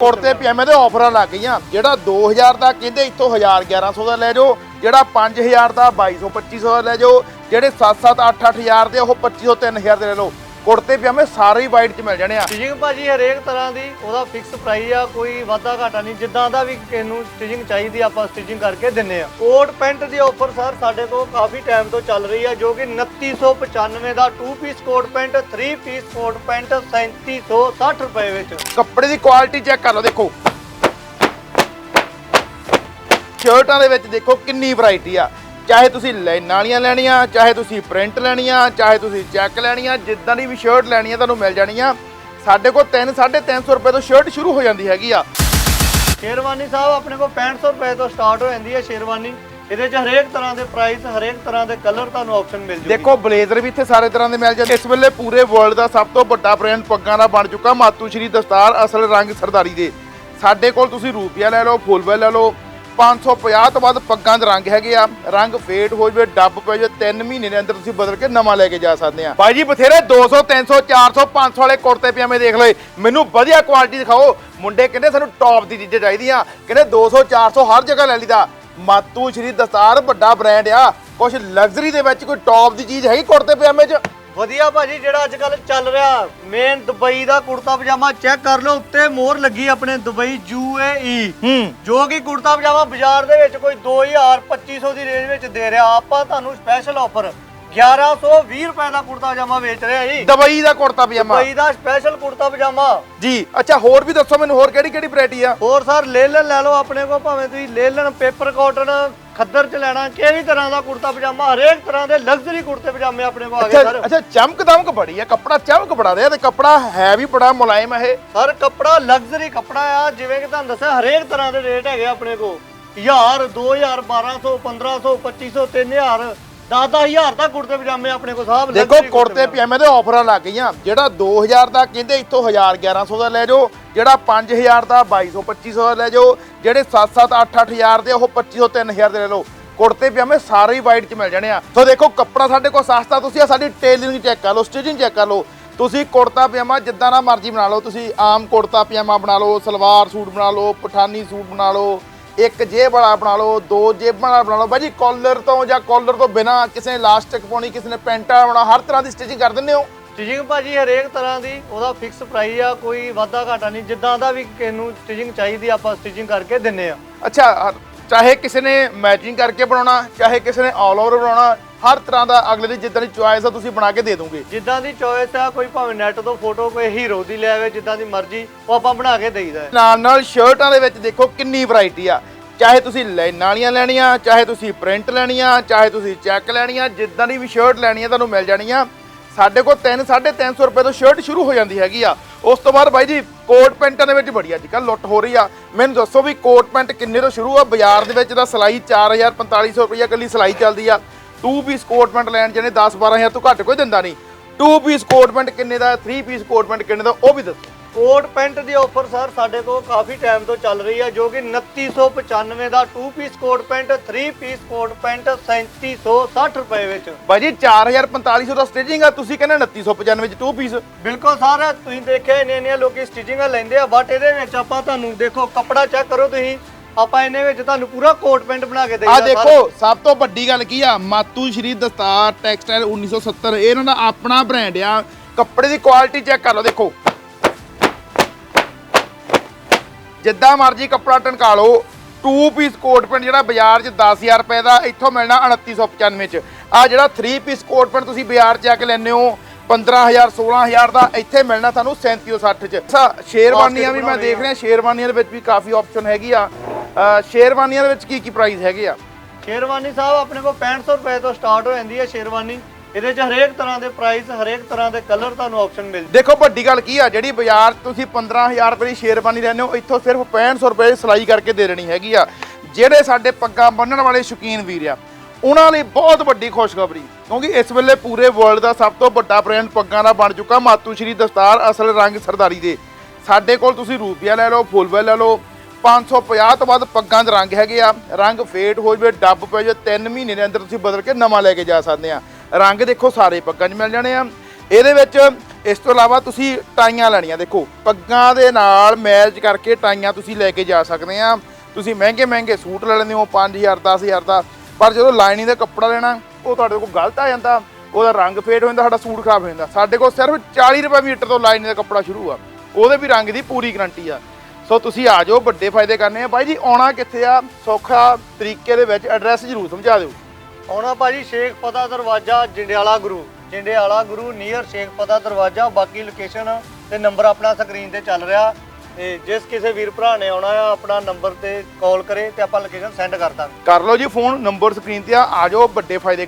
ਕੁੜਤੇ ਪਜਾਮੇ ਦੇ ਆਫਰਾਂ ਲੱਗ ਗਈਆਂ। ਜਿਹੜਾ 2000 ਦਾ ਕਹਿੰਦੇ ਇੱਥੋਂ 1000 1100 ਦਾ ਲੈ ਜਾਓ, ਜਿਹੜਾ 5000 ਦਾ 2200 2500 ਦਾ ਲੈ ਜਾਓ, ਜਿਹੜੇ 7 7 8 8000 ਦੇ ਉਹ 2500 3000 ਦੇ ਲੈ ਲਓ। ਕੁੜਤੇ ਪਜਾਮੇ ਸਾਰੇ ਹੀ ਵਾਈਟ ਚ ਮਿਲ ਜਾਣੇ ਆ। ਸਟਿਚਿੰਗ ਭਾਜੀ ਹਰੇਕ ਤਰ੍ਹਾਂ ਦੀ ਉਹਦਾ ਫਿਕਸ ਪ੍ਰਾਈਸ ਆ ਕੋਈ ਵਾਧਾ ਘਾਟਾ ਨਹੀਂ। ਜਿੱਦਾਂ ਦਾ ਵੀ ਕਿਸੇ ਨੂੰ ਸਟਿਚਿੰਗ ਚਾਹੀਦੀ ਆਪਾਂ ਸਟਿਚਿੰਗ ਕਰਕੇ ਦਿੰਨੇ ਆ। ਕੋਟ ਪੈਂਟ ਦੀ ਆਫਰ ਸਰ ਸਾਡੇ ਕੋਲ ਕਾਫੀ ਟਾਈਮ ਤੋਂ ਚੱਲ ਰਹੀ ਆ ਜੋ ਕਿ 2995 ਦਾ 2 piece coat pant 3 piece coat pant 3760 ਰੁਪਏ ਵਿੱਚ। ਕੱਪੜੇ ਦੀ ਕੁਆਲਿਟੀ ਚੈੱਕ ਕਰ ਲਓ ਦੇਖੋ। ਸ਼ਰਟਾਂ ਦੇ ਵਿੱਚ ਦੇਖੋ ਕਿੰਨੀ ਵੈਰਾਈਟੀ ਆ। ਚਾਹੇ ਤੁਸੀਂ ਲਾਈਨਾਂ ਵਾਲੀਆਂ ਲੈਣੀਆਂ ਚਾਹੇ ਤੁਸੀਂ ਪ੍ਰਿੰਟ ਲੈਣੀਆਂ ਚਾਹੇ ਤੁਸੀਂ ਚੈੱਕ ਲੈਣੀਆਂ ਜਿੱਦਾਂ ਦੀ ਵੀ ਸ਼ਰਟ ਲੈਣੀ ਆ ਤੁਹਾਨੂੰ ਮਿਲ ਜਾਣੀ ਆ। ਸਾਡੇ ਕੋਲ 3 350 ਰੁਪਏ ਤੋਂ ਸ਼ਰਟ ਸ਼ੁਰੂ ਹੋ ਜਾਂਦੀ ਹੈਗੀ ਆ। ਸ਼ੇਰਵਾਨੀ ਸਾਹਿਬ ਆਪਣੇ ਕੋਲ 6500 ਰੁਪਏ ਤੋਂ ਸਟਾਰਟ ਹੋ ਜਾਂਦੀ ਹੈ ਸ਼ੇਰਵਾਨੀ। ਇਹਦੇ 'ਚ ਹਰੇਕ ਤਰ੍ਹਾਂ ਦੇ ਪ੍ਰਾਈਸ ਹਰੇਕ ਤਰ੍ਹਾਂ ਦੇ ਕਲਰ ਤੁਹਾਨੂੰ ਆਪਸ਼ਨ ਮਿਲ ਜੂਗੀ। ਦੇਖੋ ਬਲੇਜ਼ਰ ਵੀ ਇੱਥੇ ਸਾਰੇ ਤਰ੍ਹਾਂ ਦੇ ਮਿਲ ਜਾਂਦੇ। ਇਸ ਵੇਲੇ ਪੂਰੇ ਵਰਲਡ ਦਾ ਸਭ ਤੋਂ ਵੱਡਾ ਬ੍ਰਾਂਡ ਪੱਗਾਂ ਦਾ ਬਣ ਚੁੱਕਾ ਮਾਤੂ ਸ਼੍ਰੀ ਦਸਤਾਰ ਅਸਲ ਰੰਗ ਸਰਦਾਰੀ ਦੇ। ਸਾਡੇ ਕੋਲ ਤੁਸੀਂ ਰੂਪੀਆ ਲੈ ਲਓ ਫੁੱਲਵੈਲ ਲੈ ਲਓ 550 ਤੋਂ ਵੱਧ ਪੱਗਾਂ ਦੇ ਰੰਗ ਹੈਗੇ ਆ। ਰੰਗ ਫੇਡ ਹੋ ਜਵੇ, ਡੱਬ ਪੈ ਜਾਵੇ 3 ਮਹੀਨੇ ਦੇ ਅੰਦਰ ਤੁਸੀਂ ਬਦਲ ਕੇ ਨਵਾਂ ਲੈ ਕੇ ਜਾ ਸਕਦੇ ਆ। ਬਾਈ ਜੀ, ਬਥੇਰੇ 200 300 400 500 ਵਾਲੇ ਕੁੜਤੇ ਪਜਾਮੇ ਦੇਖ ਲਏ ਮੈਨੂੰ ਵਧੀਆ ਕੁਆਲਿਟੀ ਦਿਖਾਓ। ਮੁੰਡੇ ਕਹਿੰਦੇ ਸਾਨੂੰ ਟੌਪ ਦੀ ਚੀਜ਼ਾਂ ਚਾਹੀਦੀਆਂ। ਕਹਿੰਦੇ 200 400 ਹਰ ਜਗ੍ਹਾ ਲੈ ਲਈਦਾ। ਮਾਤੂ ਸ਼੍ਰੀ ਦਸਤਾਰ ਵੱਡਾ ਬ੍ਰਾਂਡ ਆ। ਕੁਝ ਲਗਜ਼ਰੀ ਦੇ ਵਿੱਚ ਕੋਈ ਟੌਪ ਦੀ ਚੀਜ਼ ਹੈਗੀ ਕੁੜਤੇ ਪਜਾਮੇ 'ਚ? ਵਧੀਆ ਭਾਜੀ ਜਿਹੜਾ ਅੱਜ ਕੱਲ ਚੱਲ ਰਿਹਾ ਮੇਨ ਦੁਬਈ ਦਾ ਕੁੜਤਾ ਪਜਾਮਾ ਚੈੱਕ ਕਰ ਲਓ ਉੱਤੇ ਮੋਹਰ ਲੱਗੀ ਆਪਣੇ ਦੁਬਈ ਯੂਏਈ ਹੂੰ। ਜੋ ਕਿ ਕੁੜਤਾ ਪਜਾਮਾ ਬਾਜ਼ਾਰ ਦੇ ਵਿੱਚ ਕੋਈ 2000 2500 ਦੀ ਰੇਂਜ ਵਿੱਚ ਦੇ ਰਿਹਾ। ਆਪਾਂ ਤੁਹਾਨੂੰ ਸਪੈਸ਼ਲ ਆਫਰ 1120 ਰੁਪਏ ਦਾ ਕੁੜਤਾ ਪਜਾਮਾ ਵੇਚ ਰਿਹਾ ਜੀ। ਦਵਾਈ ਦਾ ਕੁੜਤਾ ਪਜਾਮਾ। ਦੁਬਈ ਦਾ ਸਪੈਸ਼ਲ ਕੁੜਤਾ ਪਜਾਮਾ। ਜੀ ਅੱਛਾ ਹੋਰ ਵੀ ਦੱਸੋ ਮੈਨੂੰ ਹੋਰ ਕਿਹੜੀ ਕਿਹੜੀ ਵੈਰਾਈਟੀ ਆ? ਹੋਰ ਸਰ ਲੇਲਨ ਲੈ ਲਓ ਆਪਣੇ ਕੋਲ ਭਾਵੇਂ ਤੁਸੀਂ ਲੇਲਨ ਪੇਪਰ ਕਾਟਨ ਖੱਦਰ ਚ ਲੈਣਾ ਕਿਹੜੀ ਤਰ੍ਹਾਂ ਦਾ ਕੁੜਤਾ ਪਜਾਮਾ ਹਰੇਕ ਤਰ੍ਹਾਂ ਦੇ ਲਗਜ਼ਰੀ ਕੁੜਤੇ ਪਜਾਮੇ ਆਪਣੇ ਕੋਲ ਆ ਗਏ ਸਰ। ਅੱਛਾ ਚਮਕ ਦਮਕ ਬੜੀ ਆ ਕੱਪੜਾ ਚਮਕ ਬੜਾ ਰਿਹਾ ਤੇ ਕੱਪੜਾ ਹੈ ਵੀ ਬੜਾ ਮੁਲਾਇਮ ਹੈ ਸਰ ਕੱਪੜਾ ਲਗਜ਼ਰੀ ਕੱਪੜਾ ਆ ਜਿਵੇਂ ਕਿ ਤੁਹਾਨੂੰ ਦੱਸਿਆ ਹਰੇਕ ਤਰ੍ਹਾਂ ਦੇ ਰੇਟ ਹੈਗੇ ਆਪਣੇ ਕੋਲ। 1000 2000 1200 1500 2500 3000 10000 ਤੱਕ ਕੁੜਤੇ ਪਜਾਮੇ ਆਪਣੇ ਕੋਲ ਸਭ ਦੇਖੋ ਕੁੜਤੇ ਪਜਾਮੇ ਦੇ ਆਫਰਾਂ ਲੱਗ ਗਈਆਂ। ਜਿਹੜਾ 2000 ਦਾ ਕਹਿੰਦੇ ਇੱਥੋਂ 1000 1100 ਦਾ ਲੈ ਜਾਓ ਜਿਹੜਾ 5000 ਦਾ 2200 2500 ਦਾ ਲੈ ਜਾਓ ਜਿਹੜੇ 7 7 8 8000 ਦੇ ਉਹ 2500 3000 ਦੇ ਲੈ ਲਓ। ਕੁੜਤੇ ਪਜਾਮੇ ਸਾਰੇ ਹੀ ਵਾਈਟ ਚ ਮਿਲ ਜਾਣੇ ਆ। ਸੋ ਦੇਖੋ ਕੱਪੜਾ ਸਾਡੇ ਕੋਲ ਸਸਤਾ ਤੁਸੀਂ ਆ ਸਾਡੀ ਟੇਲਰਿੰਗ ਚੈੱਕ ਕਰ ਲਓ ਸਟਿਚਿੰਗ ਚੈੱਕ ਕਰ ਲਓ। ਤੁਸੀਂ ਕੁੜਤਾ ਪਜਾਮਾ ਜਿੱਦਾਂ ਦਾ ਮਰਜ਼ੀ ਬਣਾ ਲਓ ਤੁਸੀਂ ਆਮ ਕੁੜਤਾ ਪਜਾਮਾ ਬਣਾ ਲਓ ਸਲਵਾਰ ਸੂਟ ਬਣਾ ਲਓ ਪਠਾਨੀ ਸੂਟ ਬਣਾ ਲਓ। ਇੱਕ ਜੇਬ ਵਾਲਾ ਬਣਾ ਲਓ ਦੋ ਜੇਬਾਂ ਵਾਲਾ ਬਣਾ ਲਓ। ਬਾਈ ਜੀ ਕਾਲਰ ਤੋਂ ਜਾਂ ਕਾਲਰ ਤੋਂ ਬਿਨਾ ਕਿਸੇ ਨੇ ਲਾਸਟਿਕ ਪਾਉਣੀ ਕਿਸੇ ਨੇ ਪੈਂਟਾ ਬਣਾਉਣਾ ਹਰ ਤਰ੍ਹਾਂ ਦੀ ਸਟਿਚਿੰਗ ਕਰ ਦਿੰਦੇ ਹੋ? ਸਟਿਚਿੰਗ ਭਾਜੀ ਹਰੇਕ ਤਰ੍ਹਾਂ ਦੀ ਉਹਦਾ ਫਿਕਸ ਪ੍ਰਾਈਸ ਆ ਕੋਈ ਵਾਧਾ ਘਾਟਾ ਨਹੀਂ। ਜਿੱਦਾਂ ਦਾ ਵੀ ਕਿਸੇ ਨੂੰ ਸਟਿਚਿੰਗ ਚਾਹੀਦੀ ਆਪਾਂ ਸਟਿਚਿੰਗ ਕਰਕੇ ਦਿੰਨੇ ਆ। ਅੱਛਾ ਚਾਹੇ ਕਿਸੇ ਨੇ ਮੈਚਿੰਗ ਕਰਕੇ ਬਣਾਉਣਾ ਚਾਹੇ ਕਿਸੇ ਨੇ ਆਲ ਓਵਰ ਬਣਾਉਣਾ ਹਰ ਤਰ੍ਹਾਂ ਦਾ ਅਗਲੇ ਦੀ ਜਿੱਦਾਂ ਦੀ ਚੁਆਇਸ ਆ ਤੁਸੀਂ ਬਣਾ ਕੇ ਦੇ ਦੋਗੇ। ਜਿੱਦਾਂ ਦੀ ਚੋਇਸ ਆ ਕੋਈ ਭਾਵੇਂ ਨੈਟ ਤੋਂ ਫੋਟੋ ਕੋਈ ਹੀਰੋ ਦੀ ਲੈ ਆਵੇ ਜਿੱਦਾਂ ਦੀ ਮਰਜ਼ੀ ਉਹ ਆਪਾਂ ਬਣਾ ਕੇ ਦੇਈਦਾ ਹੈ। ਨਾਲ ਨਾਲ ਸ਼ਰਟਾਂ ਦੇ ਵਿੱਚ ਦੇਖੋ ਕਿੰਨੀ ਵੈਰਾਈਟੀ ਆ। ਚਾਹੇ ਤੁਸੀਂ ਲਾਈਨਾਂ ਵਾਲੀਆਂ ਲੈਣੀਆਂ ਚਾਹੇ ਤੁਸੀਂ ਪ੍ਰਿੰਟ ਲੈਣੀਆਂ ਚਾਹੇ ਤੁਸੀਂ ਚੈੱਕ ਲੈਣੀਆਂ ਜਿੱਦਾਂ ਦੀ ਵੀ ਸ਼ਰਟ ਲੈਣੀ ਆ ਤੁਹਾਨੂੰ ਮਿਲ ਜਾਣੀ ਆ। ਸਾਡੇ ਕੋਲ 3 350 ਰੁਪਏ ਤੋਂ ਸ਼ਰਟ ਸ਼ੁਰੂ ਹੋ ਜਾਂਦੀ ਹੈਗੀ ਆ। ਉਸ ਤੋਂ ਬਾਅਦ ਬਾਈ ਜੀ ਕੋਟ ਪੈਂਟਾਂ ਦੇ ਵਿੱਚ ਬੜੀ ਅੱਜ ਕੱਲ੍ਹ ਲੁੱਟ ਹੋ ਰਹੀ ਆ। ਮੈਨੂੰ ਦੱਸੋ ਵੀ ਕੋਟ ਪੈਂਟ ਕਿੰਨੇ ਤੋਂ ਸ਼ੁਰੂ ਆ? ਬਾਜ਼ਾਰ ਦੇ ਵਿੱਚ ਦਾ ਸਿਲਾਈ 4000 4500 ਰੁਪਏ ਇਕੱਲੀ ਸਿਲਾਈ ਚੱਲਦੀ ਆ। 2 ਪੀਸ ਕੋਟ ਪੈਂਟ ਲੈਣ ਜਿਹਨੇ 10 12000 ਤੋਂ ਘੱਟ ਕੋਈ ਦਿੰਦਾ ਨਹੀਂ। 2 ਪੀਸ ਕੋਟ ਪੈਂਟ ਕਿੰਨੇ ਦਾ 3 ਪੀਸ ਕੋਟ ਪੈਂਟ ਕਿੰਨੇ ਦਾ ਉਹ ਵੀ ਦੱਸੋ। ਕੋਟ ਪੈਂਟ ਦੀ ਆਫਰ ਸਰ ਸਾਡੇ ਕੋਲ ਕਾਫੀ ਟਾਈਮ ਤੋਂ ਚੱਲ ਰਹੀ ਹੈ ਜੋ ਕਿ 2995 ਦਾ 2 piece coat pant 3 piece coat pant 3760 ਰੁਪਏ ਵਿੱਚ। ਬਾਈ ਜੀ 4000 4500 ਦਾ ਸਟਿਚਿੰਗ ਆ ਤੁਸੀਂ ਕਹਿੰਦੇ 2995 ਵਿੱਚ 2 ਪੀਸ ਬਿਲਕੁਲ ਸਰ ਤੁਸੀਂ ਦੇਖਿਆ ਇੰਨੇ ਇੰਨੇ ਲੋਕੀ ਸਟਿਚਿੰਗਾਂ ਲੈਂਦੇ ਆ ਬਟ ਇਹਦੇ ਵਿੱਚ ਆਪਾਂ ਤੁਹਾਨੂੰ ਦੇਖੋ ਕੱਪੜਾ ਚੈੱਕ ਕਰੋ ਤੁਸੀਂ। ਆਪਾਂ ਇਹਨੇ ਵਿੱਚ ਤੁਹਾਨੂੰ ਪੂਰਾ ਕੋਟ ਪੈਂਟ ਬਣਾ ਕੇ ਆ ਦੇਈਦਾ ਦੇਖੋ ਸਭ ਤੋਂ ਵੱਡੀ ਗੱਲ ਕੀ ਆ? ਮਾਤੂ ਸ਼੍ਰੀ ਦਸਤਾਰ ਟੈਕਸਟਾਈਲ 1970 ਇਹ ਇਹਨਾਂ ਦਾ ਆਪਣਾ ਬ੍ਰਾਂਡ ਆ। ਕੱਪੜੇ ਦੀ ਕੁਆਲਿਟੀ ਚੈੱਕ ਕਰ ਲਓ ਦੇਖੋ। ਜਿੱਦਾਂ ਮਰਜ਼ੀ ਕੱਪੜਾ ਟਣਕਾ ਲਓ 2 ਪੀਸ ਕੋਟ ਪੈਂਟ ਜਿਹੜਾ ਬਾਜ਼ਾਰ 'ਚ 10000 ਰੁਪਏ ਦਾ ਇੱਥੋਂ ਮਿਲਣਾ 2995 'ਚ। ਆ ਜਿਹੜਾ 3 ਪੀਸ ਕੋਟ ਪੈਂਟ ਤੁਸੀਂ ਬਾਜ਼ਾਰ 'ਚ ਜਾ ਕੇ ਲੈਂਦੇ ਹੋ 15000 16000 ਦਾ ਇੱਥੇ ਮਿਲਣਾ ਤੁਹਾਨੂੰ 3760 'ਚ। ਸ਼ੇਰਵਾਨੀਆਂ ਵੀ ਮੈਂ ਦੇਖ ਰਿਹਾ ਸ਼ੇਰਵਾਨੀਆਂ ਦੇ ਵਿੱਚ ਵੀ ਕਾਫੀ ਆਪਸ਼ਨ ਹੈਗੀ ਆ। ਸ਼ੇਰਵਾਨੀਆਂ ਦੇ ਵਿੱਚ ਕੀ ਕੀ ਪ੍ਰਾਈਸ ਹੈਗੇ ਆ? ਸ਼ੇਰਵਾਨੀ ਸਾਹਿਬ ਆਪਣੇ ਕੋਲ 6500 ਰੁਪਏ ਤੋਂ ਸਟਾਰਟ ਹੋ ਜਾਂਦੀ ਹੈ ਸ਼ੇਰਵਾਨੀ। ਇਹਦੇ 'ਚ ਹਰੇਕ ਤਰ੍ਹਾਂ ਦੇ ਪ੍ਰਾਈਸ ਹਰੇਕ ਤਰ੍ਹਾਂ ਦੇ ਕਲਰ ਤੁਹਾਨੂੰ ਆਪਸ਼ਨ ਮਿਲ ਦੇਖੋ ਵੱਡੀ ਗੱਲ ਕੀ ਆ ਜਿਹੜੀ ਬਾਜ਼ਾਰ ਤੁਸੀਂ 15000 ਰੁਪਏ ਦੀ ਸ਼ੇਰਵਾਨੀ ਲੈਂਦੇ ਹੋ ਇੱਥੋਂ ਸਿਰਫ 6500 ਰੁਪਏ ਸਿਲਾਈ ਕਰਕੇ ਦੇ ਦੇਣੀ ਹੈਗੀ ਆ। ਜਿਹੜੇ ਸਾਡੇ ਪੱਗਾਂ ਬੰਨਣ ਵਾਲੇ ਸ਼ੌਕੀਨ ਵੀਰ ਆ ਉਹਨਾਂ ਲਈ ਬਹੁਤ ਵੱਡੀ ਖੁਸ਼ਖਬਰੀ ਕਿਉਂਕਿ ਇਸ ਵੇਲੇ ਪੂਰੇ ਵਰਲਡ ਦਾ ਸਭ ਤੋਂ ਵੱਡਾ ਬ੍ਰਾਂਡ ਪੱਗਾਂ ਦਾ ਬਣ ਚੁੱਕਾ ਮਾਤੂ ਸ਼੍ਰੀ ਦਸਤਾਰ ਅਸਲ ਰੰਗ ਸਰਦਾਰੀ ਦੇ। ਸਾਡੇ ਕੋਲ ਤੁਸੀਂ ਰੂਪੀਆ ਲੈ ਲਓ ਫੁੱਲਵੈਲ ਲੈ ਲਓ 550 ਤੋਂ ਵੱਧ ਪੱਗਾਂ ਦੇ ਰੰਗ ਹੈਗੇ ਆ। ਰੰਗ ਫੇਡ ਹੋ ਜਵੇ, ਡੱਬ ਪੈ ਜਾਵੇ 3 ਮਹੀਨੇ ਦੇ ਅੰਦਰ ਤੁਸੀਂ ਬਦਲ ਕੇ ਨਵਾਂ ਲੈ ਕੇ ਜਾ ਸਕਦੇ ਆ। ਰੰਗ ਦੇਖੋ, ਸਾਰੇ ਪੱਗਾਂ 'ਚ ਮਿਲ ਜਾਣੇ ਆ। ਇਹਦੇ ਵਿੱਚ ਇਸ ਤੋਂ ਇਲਾਵਾ ਤੁਸੀਂ ਟਾਈਆਂ ਲੈਣੀਆਂ ਦੇਖੋ। ਪੱਗਾਂ ਦੇ ਨਾਲ ਮੈਚ ਕਰਕੇ ਟਾਈਆਂ ਤੁਸੀਂ ਲੈ ਕੇ ਜਾ ਸਕਦੇ ਆ। ਤੁਸੀਂ ਮਹਿੰਗੇ ਮਹਿੰਗੇ ਸੂਟ ਲੈ ਲੈਂਦੇ ਹੋ 5000 10000 ਦਾ। ਪਰ ਜਦੋਂ ਲਾਈਨਿੰਗ ਦਾ ਕੱਪੜਾ ਲੈਣਾ, ਉਹ ਤੁਹਾਡੇ ਕੋਲ ਗਲਤ ਆ ਜਾਂਦਾ। ਉਹਦਾ ਰੰਗ ਫੇਡ ਹੋ ਜਾਂਦਾ, ਸਾਡਾ ਸੂਟ ਖਰਾਬ ਹੋ ਜਾਂਦਾ। ਸਾਡੇ ਕੋਲ ਸਿਰਫ 40 ਰੁਪਏ ਮੀਟਰ ਤੋਂ ਲਾਈਨਿੰਗ ਦਾ ਕੱਪੜਾ ਸ਼ੁਰੂ ਆ। ਉਹਦੇ ਵੀ ਰੰਗ ਦੀ ਪੂਰੀ ਗਾਰੰਟੀ ਆ। ਸੋ ਤੁਸੀਂ ਆ ਜਾਓ ਵੱਡੇ ਫਾਇਦੇ ਕਰਨੇ ਆ। ਬਾਈ ਜੀ ਆਉਣਾ ਕਿੱਥੇ ਆ? ਸੌਖਾ ਤਰੀਕੇ ਦੇ ਵਿੱਚ ਐਡਰੈਸ ਜ਼ਰੂਰ ਸਮਝਾ ਦਿਓ। ਆਉਣਾ ਭਾਜੀ ਸ਼ੇਖ ਪਤਾ ਦਰਵਾਜ਼ਾ ਜੰਡਿਆਲਾ ਗੁਰੂ। ਜੰਡਿਆਲਾ ਗੁਰੂ ਨੀਅਰ ਸ਼ੇਖ ਪਤਾ ਦਰਵਾਜ਼ਾ। ਬਾਕੀ ਲੋਕੇਸ਼ਨ ਤੇ ਨੰਬਰ ਆਪਣਾ ਸਕਰੀਨ ਤੇ ਚੱਲ ਰਿਹਾ। ਤੇ ਜਿਸ ਕਿਸੇ ਵੀਰ ਭਰਾ ਨੇ ਆਉਣਾ ਆ ਆਪਣਾ ਨੰਬਰ ਤੇ ਕਾਲ ਕਰੇ ਤੇ ਆਪਾਂ ਲੋਕੇਸ਼ਨ ਸੈਂਡ ਕਰ ਦਾਂਗੇ। ਕਰ ਲਓ ਜੀ ਫੋਨ ਨੰਬਰ ਸਕਰੀਨ ਤੇ ਆ। ਆ ਜਾਓ ਵੱਡੇ ਫਾਇਦੇ